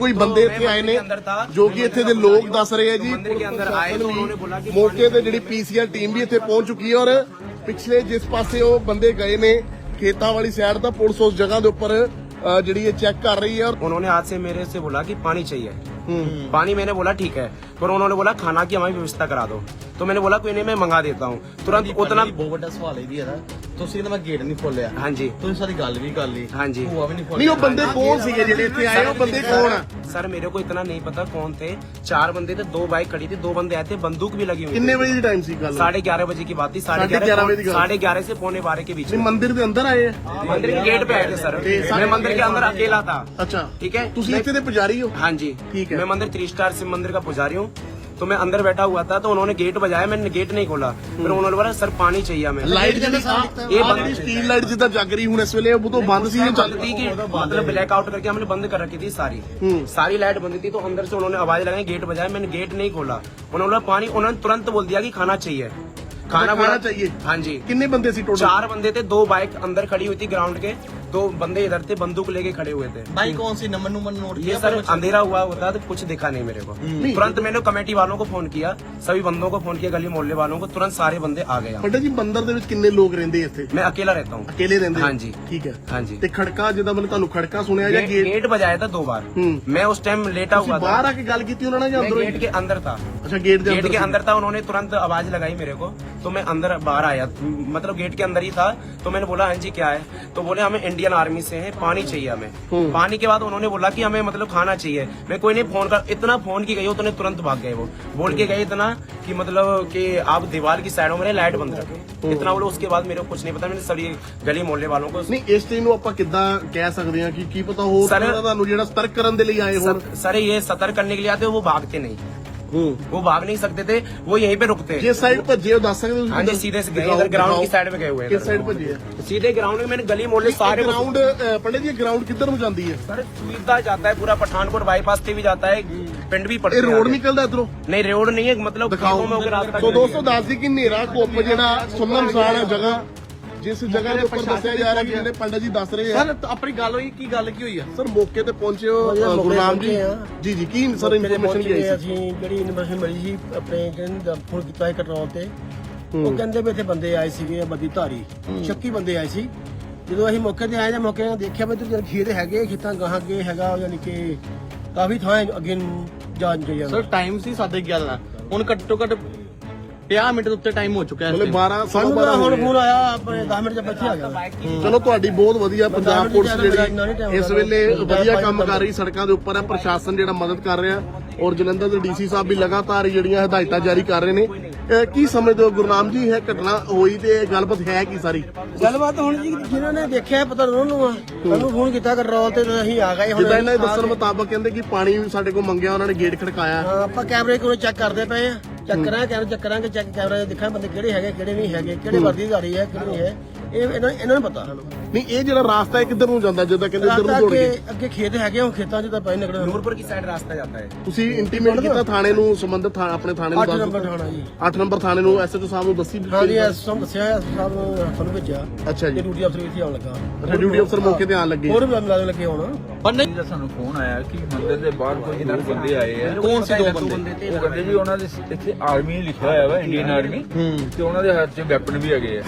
ਕੋਈ ਬੰਦੇ ਇੱਥੇ ਆਏ ਨੇ ਜੋ ਕਿ ਇੱਥੇ ਦੇ ਲੋਕ ਦੱਸ ਰਹੇ ਆ ਜੀ ਮੰਦਿਰ ਕੇ ਅੰਦਰ ਆਏ ਤਾਂ ਉਹਨਾਂ ਨੇ ਬੋਲਾ ਕਿ ਮੌਕੇ ਤੇ ਜਿਹੜੀ ਪੀਸੀਆਰ ਟੀਮ ਵੀ ਇੱਥੇ ਪਹੁੰਚ ਚੁੱਕੀ ਹੈ ਔਰ ਪਿਛਲੇ ਜਿਸ ਪਾਸੇ ਉਹ ਬੰਦੇ ਗਏ ਨੇ ਖੇਤਾਂ ਵਾਲੀ ਸਾਈਡ ਤਾਂ ਪੁਲਿਸ ਉਸ ਜਗ੍ਹਾ ਦੇ ਉੱਪਰ ਅ, ਜਿਹੜੀ ਇਹ ਚੈੱਕ ਕਰ ਰਹੀ ਹੈ ਔਰ उन्होंने आज से मेरे से बोला कि पानी चाहिए पानी मैंने बोला ठीक है पर उन्होंने बोला खाना की हमारी व्यवस्था करा दो तो मैंने बोला कोई नहीं मैं मंगा देता हूँ तुरंत उतना ਬਹੁਤ ਵੱਡਾ ਸਵਾਲ ਇਹ ਵੀ ਹੈ ਨਾ ਤੁਸੀਂ ਕਹਿੰਦੇ ਮੈਂ ਗੇਟ ਨਹੀਂ ਖੋਲਿਆ हाँ जी ਤੁਸੀਂ ਸਾਰੀ ਗੱਲ ਵੀ ਕਰ ਲਈ हाँ जी ਭੂਆ ਵੀ ਨਹੀਂ ਨਹੀਂ ਖੋਲਿਆ ਉਹ ਬੰਦੇ ਕੌਣ ਸੀਗੇ ਜਿਹੜੇ ਇੱਥੇ ਆਏ ਉਹ ਬੰਦੇ ਕੌਣ ਆ सर मेरे को इतना नहीं पता कौन थे चार बंदे थे दो बाइक खड़ी थी दो बंदे आए थे बंदूक भी लगी हुई ਕਿੰਨੇ थी ਵਜੇ ਦੀ ਟਾਈਮ ਸੀ ਗੱਲ साढ़े ग्यारह बजे की बात थी साढ़े साढ़े ग्यारह बजे की ग्यारह बात। साढ़े ग्यारह से पौने बारह के बीच ਨਹੀਂ में ਮੰਦਿਰ ਦੇ ਅੰਦਰ ਆਏ ਆ मंदिर के गेट पे आए थे सर मैं मंदिर के अंदर अकेला था ਅੱਛਾ ठीक है ਤੁਸੀਂ मैं- ਇੱਥੇ ਦੇ ਪੁਜਾਰੀ ਹੋ हाँ जी ठीक है। मैं मंदिर थ्री स्टार शिव मंदिर का पुजारी हूँ तो मैं अंदर बैठा हुआ था तो उन्होंने गेट बजाया मैंने गेट नहीं खोला। फिर उन्होंने बोला सर पानी चाहिए हमें। लाइट ये बंद लाइट जितना जग रही होने से वो तो बंद सी थी मतलब ब्लैकआउट करके हमने बंद कर रखी थी सारी। हम्म। सारी लाइट बंद थी तो अंदर से उन्होंने आवाज़ लगाई गेट बजाया मैंने गेट नहीं खोला। उन्होंने बोला पानी उन्होंने तुरंत बोल दिया की खाना चाहिए। खाना खाना चाहिए? हाँ जी। कितने बंदे थे टोटल चार बंदे थे दो बाइक अंदर खड़ी हुई थी ग्राउंड के। दो बंदे इधर थे बंदूक लेके खड़े हुए थे। भाई कौन सी नंबर नंबर नोट ये सर अंधेरा हुआ होता तो कुछ दिखा नहीं मेरे को। हम्म। तुरंत मैंने कमेटी वालों को फ़ोन किया सभी बंदों को फ़ोन किया गली मोहल्ले वालों को तुरंत सारे बंदे आ गए। ਪੰਡਾ जी बंदर ਦੇ लोग रेंदे ਲੋਕ मैं अकेला रहता हूँ। अकेले ਰਹਿੰਦੇ ਹਾਂਜੀ। ਠੀਕ ਹੈ ਹਾਂਜੀ। ਤੇ ਖੜਕਾ ਜਿਹਦਾ ਮੈਨੂੰ ਤੁਹਾਨੂੰ ਖੜਕਾ खड़का सुने गेट? बजाया था दो बार। हम्म। मैं उस टाइम लेटा हुआ बाहर आके गल की गेट के अंदर था। अच्छा गेट गेट के अंदर था उन्होंने तुरंत आवाज़ लगाई मेरे को। तो मैं अंदर बाहर आया। मतलब गेट के अंदर ही था। तो मैंने बोला हाँ जी क्या है? तो बोले हमें इंडियन आर्मी से है पानी चाहिए हमें हम्म। पानी के बाद उन्होंने बोला कि हमें मतलब खाना चाहिए मैं कोई नहीं फोन कर इतना फोन की गई हो तो उन्हें तुरंत भाग गए वो बोल के गए इतना कि मतलब कि आप दीवार की साइडों में लाइट बंद रखें इतना बोलो उसके बाद मेरे को कुछ नहीं पता मैंने सभी गली मोहल्ले वालों को ਨਹੀਂ ਇਸ ਚੀਜ਼ ਨੂੰ ਆਪਾਂ ਕਿੱਦਾਂ ਕਹਿ ਸਕਦੇ ਹਾਂ ਕਿ ਕੀ ਪਤਾ ਹੋਰ ਸਰ- ਤਰ੍ਹਾਂ ਦਾ ਤੁਹਾਨੂੰ ਜਿਹੜਾ ਸਤਰਕ ਕਰਨ ਦੇ ਲਈ ਆਏ ਹੋਣ सर, सर ये सतर्क करने के लिए आते वो भागते नहीं ਹੂੰ वो भाग नहीं सकते थे वो यहीं पे रुकते जिस साइड पर जियो दस सकते हाँ जी सीधे से गए इधर ग्राउंड की साइड में गए हुए हैं किस साइड पर जिए सीधे ग्राउंड में मैंने गली मोहल्ले सारे ग्राउंड पंडित जी ग्राउंड किधर ਨੂੰ ਜਾਂਦੀ ਹੈ ਸਰ ਸੁਵਿਧਾ ਜਾਂਦਾ ਹੈ ਪੂਰਾ ਪਠਾਨਕੋਟ ਬਾਈਪਾਸ ਤੇ ਵੀ ਜਾਂਦਾ ਹੈ ਪਿੰਡ ਵੀ ਪੜਦਾ ਇਹ ਰੋਡ ਨਿਕਲਦਾ ਇਧਰੋਂ ਨਹੀਂ ਰੋਡ ਨਹੀਂ ਹੈ ਮਤਲਬ ਦਿਖਾਓ ਮੈਂ ਉਹ ਰਾਸਤਾ ਸੋ ਦੋਸਤੋ ਦੱਸ ਦੀ ਕਿ ਨੇਰਾ ਕੋਪ ਜਿਹੜਾ ਸੁੰਨਮਸਾਨ ਜਗ੍ਹਾ ਜਿਸ ਜਗ੍ਹਾ ਦੇ ਉੱਪਰ ਦੱਸਿਆ ਜਾ ਰਿਹਾ ਕਿ ਜਿਹੜੇ ਪੰਡਤ ਜੀ ਦੱਸ ਰਹੇ ਆ। ਸਰ ਆਪਣੀ ਗੱਲ ਹੋਈ ਕੀ ਗੱਲ ਕੀ ਹੋਈ ਆ? ਸਰ ਮੌਕੇ ਤੇ ਪਹੁੰਚੇ ਹੋ ਅ, ਗੁਰਨਾਮ ਜੀ। ਜੀ ਜੀ ਕੀ ਸਰ ਮੇਰੇ ਇਨਫੋਰਮੇਸ਼ਨ ਆਈ ਸੀ? ਅਸੀਂ ਜਿਹੜੀ ਇਨਫੋਰਮੇਸ਼ਨ ਮਿਲੀ ਸੀ ਆਪਣੇ ਕਹਿੰਦੇ ਫੋਨ ਕੀਤਾ ਹੈ ਕੰਟਰੋਲ ਤੇ ਉਹ ਕਹਿੰਦੇ ਵੀ ਇੱਥੇ ਬੰਦੇ ਆਏ ਸੀਗੇ ਬੱਦੀ ਧਾਰੀ। ਸ਼ੱਕੀ ਬੰਦੇ ਆਏ ਸੀ। ਜਦੋਂ ਅਸੀਂ ਮੌਕੇ ਤੇ ਆਏ ਜਾਂ ਮੌਕੇ ਤੇ ਦੇਖਿਆ ਵੀ ਤੇ ਖੇਤ ਹੈਗੇ ਖੇਤਾਂ ਗਾਹਾਂ ਅੱਗੇ ਹੈਗਾ ਯਾਨੀ ਕਿ ਕਾਫੀ ਥਾਂ ਹੈ ਅੱਗੇ ਨੂੰ ਜਾਣ ਜਾਈ ਸਰ ਟਾਈਮ ਸੀ 11:30 ਦਾ ਹੁਣ ਘੱਟੋ ਘੱਟ 50 ਮਿੰਟ ਦੇ ਉੱਤੇ ਟਾਈਮ ਹੋ ਚੁੱਕਾ ਹੈ ਮਤਲਬ 12 ਸਾਨੂੰ ਤਾਂ 12 ਹੁਣ ਫੋਨ ਆਇਆ ਆਪਣੇ 10 ਮਿੰਟ ਚ ਬੱਚੇ ਆ ਗਿਆ। ਚਲੋ ਤੁਹਾਡੀ ਬਹੁਤ ਵਧੀਆ ਪੰਜਾਬ ਪੁਲਿਸ ਜਿਹੜੀ ਇਸ। ਵੇਲੇ ਵਧੀਆ ਕੰਮ। ਕਰ ਰਹੀ ਸੜਕਾਂ ਦੇ ਉੱਪਰ ਹੈ ਪ੍ਰਸ਼ਾਸਨ ਜਿਹੜਾ ਮਦਦ ਕਰ ਰਿਹਾ। ਔਰ ਜਲੰਧਰ ਦੇ ਡੀਸੀ ਸਾਹਿਬ ਵੀ ਲਗਾਤਾਰ ਜਿਹੜੀਆਂ ਹਦਾਇਤਾਂ ਜਾਰੀ ਕਰ ਰਹੇ ਨੇ। ਕੀ ਸਮਝਦੇ ਹੋ ਗੁਰਨਾਮ ਜੀ ਇਹ ਘਟਨਾ ਹੋਈ ਤੇ ਇਹ ਗੱਲਬਾਤ ਹੈ ਕੀ ਸਾਰੀ? ਗੱਲਬਾਤ ਹੁਣ ਜੀ ਜਿਨ੍ਹਾਂ ਨੇ ਦੇਖਿਆ ਪਤਾ ਉਹਨਾਂ ਨੂੰ ਆ। ਸਾਨੂੰ ਫੋਨ ਕੀਤਾ ਕੰਟਰੋਲ ਤੇ ਤੇ ਅਸੀਂ ਆ ਗਏ ਹੁਣ। ਜਿੱਦਾਂ ਇਹਨਾਂ ਦੇ ਦੱਸਣ ਮੁਤਾਬਕ ਕਹਿੰਦੇ ਕਿ ਪਾਣੀ ਵੀ ਸਾਡੇ ਕੋਲ ਮੰਗਿਆ ਉਹਨਾਂ ਨੇ ਗੇਟ ਖੜਕਾਇਆ। ਹਾਂ, ਆਪਾਂ ਕੈਮਰੇ ਕੋਲ ਚੈੱਕ ਕਰਦੇ ਪਏ ਆ। ਚੈੱਕ ਕਰਾਂਗੇ ਕੈਮਰੇ ਚੈੱਕ ਕਰਾਂਗੇ ਚੈੱਕ ਕੈਮਰੇ ਦੇਖਾਂ ਬੰਦੇ ਕਿਹੜੇ ਹੈਗੇ ਕਿਹੜੇ ਨਹੀਂ ਹੈਗੇ ਕਿਹੜੇ ਵਰਦੀਦਾਰੀ ਹੈ ਕਿਹੜੇ ਹੈ। ਇਹ ਇਹਨਾਂ ਇਹਨਾਂ ਨੂੰ ਪਤਾ। ਨਹੀਂ ਇਹ ਜਿਹੜਾ ਰਾਸਤਾ ਹੈ ਕਿੱਧਰ ਨੂੰ ਜਾਂਦਾ ਜਿੱਦਾਂ ਕਹਿੰਦੇ ਇੱਧਰ ਨੂੰ ਦੌੜ ਕੇ? ਅੱਗੇ ਖੇਤ ਹੈਗੇ ਉਹ ਖੇਤਾਂ 'ਚ ਤਾਂ ਪੈ ਨਿਕਲਦਾ ਨੂਰਪੁਰ ਕੀ ਸਾਈਡ ਰਾਸਤਾ ਜਾਂਦਾ ਹੈ? ਤੁਸੀਂ ਇੰਟੀਮੇਟ ਕੀਤਾ ਥਾਣੇ ਨੂੰ ਸੰਬੰਧਿਤ ਆਪਣੇ ਥਾਣੇ ਨੂੰ 8 ਨੰਬਰ ਥਾਣਾ ਜੀ। 8 ਨੰਬਰ ਥਾਣੇ ਨੂੰ ਐਸਐਚਓ ਸਾਹਿਬ ਨੂੰ ਦੱਸੀ ਹਾਂ ਜੀ ਐਸਐਚਓ ਦੱਸਿਆ ਸਾਹਿਬ ਸਾਨੂੰ ਭੇਜਿਆ। ਅੱਛਾ ਜੀ। ਡਿਊਟੀ ਅਫਸਰ ਇੱਥੇ ਆਉਣ ਲੱਗਾ। ਡਿਊਟੀ ਅਫਸਰ ਮੌਕੇ ਤੇ ਆਉਣ ਲੱਗੇ। ਹੋਰ ਵੀ ਮਿਲਾਉਣ ਲੱਗੇ ਹੁਣ। ਬੰਦੇ ਦਾ ਸਾਨੂੰ ਫੋਨ ਆਇਆ ਕਿ ਮੰਦਿਰ ਦੇ ਬਾਹਰ ਕੋਈ ਇਹਨਾਂ ਬੰਦੇ ਆਏ ਆ। ਕੌਣ ਸੀ ਦੋ ਬੰਦੇ? ਉਹ ਕਹਿੰਦੇ ਜੀ ਉਹਨਾਂ ਦੇ ਇੱਥੇ ਆਰਮੀ ਲਿਖਿਆ ਹੋਇਆ ਵਾ ਇੰਡੀਅਨ ਆਰਮੀ ਤੇ ਉਹਨਾਂ ਦੇ ਹੱਥ 'ਚ ਵੈਪਨ ਵੀ ਹੈਗੇ ਆ।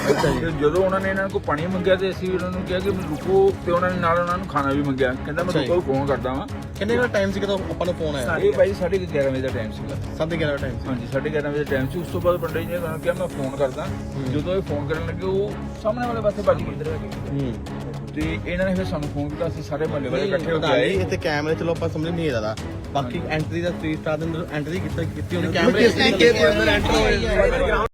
ਜਦੋਂ ਉਹਨਾਂ ਨੇ ਇਹਨਾਂ ਕੋਲ ਪਾਣੀ ਮੰਗਿਆ ਤੇ ਅਸੀਂ ਉਹਨਾਂ ਨੂੰ ਕਿਹਾ ਕਿ ਰੁਕੋ ਤੇ ਉਹਨਾਂ ਨੇ ਨਾਲ ਉਹਨਾਂ ਨੂੰ ਖਾਣਾ ਵੀ ਮੰਗਿਆ। ਕਹਿੰਦਾ ਮੈਂ ਰੁਕੋ ਫੋਨ ਕਰਦਾ ਵਾਂ। ਕਿੰਨੇ ਦਾ ਟਾਈਮ ਸੀ ਜਦੋਂ ਆਪਾਂ ਨੂੰ ਫੋਨ ਆਇਆ? ਇਹ ਭਾਈ 11:30 ਵਜੇ ਦਾ ਟਾਈਮ ਸੀਗਾ। 11:30 ਟਾਈਮ ਸੀ। ਹਾਂਜੀ 11:30 ਵਜੇ ਟਾਈਮ ਸੀ। ਉਸ ਤੋਂ ਬਾਅਦ ਪੰਡਿਤ ਜੀ ਨੇ ਕਿਹਾ ਮੈਂ ਫੋਨ ਕਰਦਾ। ਜਦੋਂ ਇਹ ਫੋਨ ਕਰਨ ਲੱਗੇ ਉਹ ਸਾਹਮਣੇ ਵਾਲੇ ਪਾਸੇ ਭੱਜ ਗਏ। ਤੇ ਇਹਨਾਂ ਨੇ ਫਿਰ ਸਾਨੂੰ ਫੋਨ ਕੀਤਾ। ਅਸੀਂ ਸਾਰੇ ਮਹੱਲੇ ਵਾਲੇ ਇਕੱਠੇ ਹੋ ਕੇ ਨਹੀਂ ਇੱਥੇ ਕੈਮਰੇ ਚਲੋ ਆਪਾਂ ਸਮਝ ਨਹੀਂ ਆਦਾ ਬਾਕੀ ਐਂਟਰੀ ਦਾ 3 ਸਟਾਰ ਦੇ ਅੰਦਰ ਐਂਟਰੀ ਕੀਤੀ ਕੀਤੀ ਉਹਨੇ ਕਿਸ ਤਰੀਕੇ ਦੇ ਅੰਦਰ ਐਂਟਰ ਹੋਏ